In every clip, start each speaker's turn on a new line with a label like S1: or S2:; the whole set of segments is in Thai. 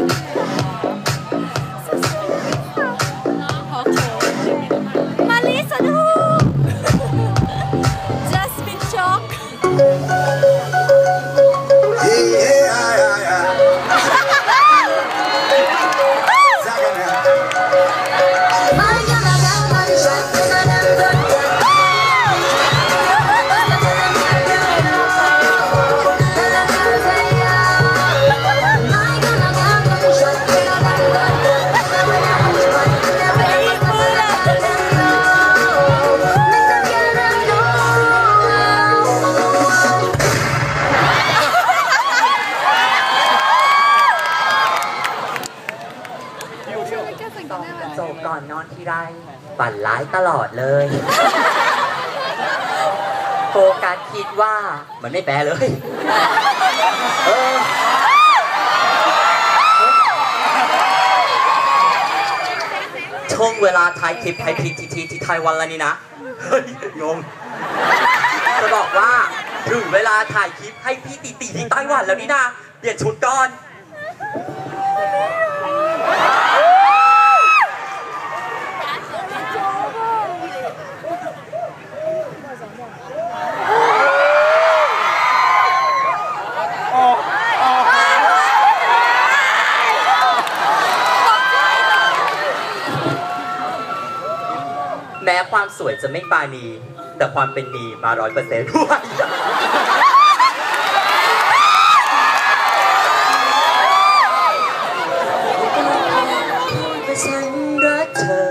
S1: one. ไร ฝันร้ายตลอดเลย โฟกัสคิดว่ามันไม่แปลเลย เออช่วงเวลาถ่ายคลิปถ่ายพีทีทีที่ไต้หวันแล้วนี่นะ เฮ้ยงง จะบอกว่าถึงเวลาถ่ายคลิปให้พี่ตีตีที่ไต้หวันแล้วนี่นะ เปลี่ยนชุดก่อน แม้ความสวยจะไม่ปาณีแต่ความเป็นดีมาร้อยเปอร์เซ็นต์ด้วยฉันรักเธอ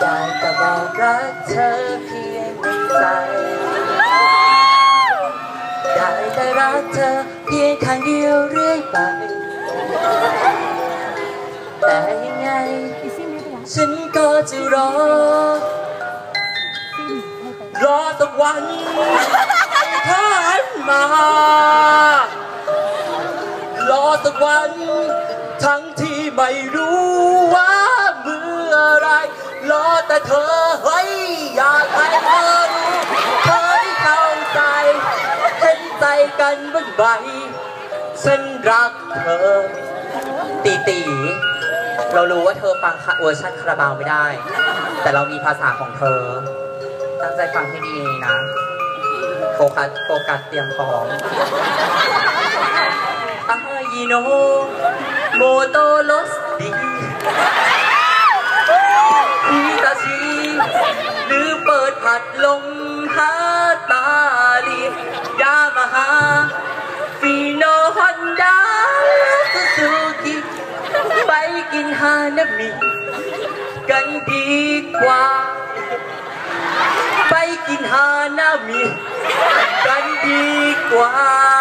S1: ได้แต่บอกรักเธอเพียงในใจ ได้แต่รักเธอเพียงข้างเดียวเรื่อยไป แต่ยังไง ฉันก็จะรอ รอสักวันให้เธอหันมา รอสักวัน ทั้งที่ไม่รู้ว่าเมื่อไร รอแต่เธอเฮ้ยอยากให้เธอรู้เธอที่เข้าใจเห็นใจกันบ้างไหมฉันรักเธอตีตี เรารู้ว่าเธอฟังเวอร์ชันคาราบาวไม่ได้ แต่เรามีภาษาของเธอ ตั้งใจฟังให้ดีนะ โฟกัสโฟกัสเตรียมพร้อมอายิโนโมโตโลส ไปกินฮา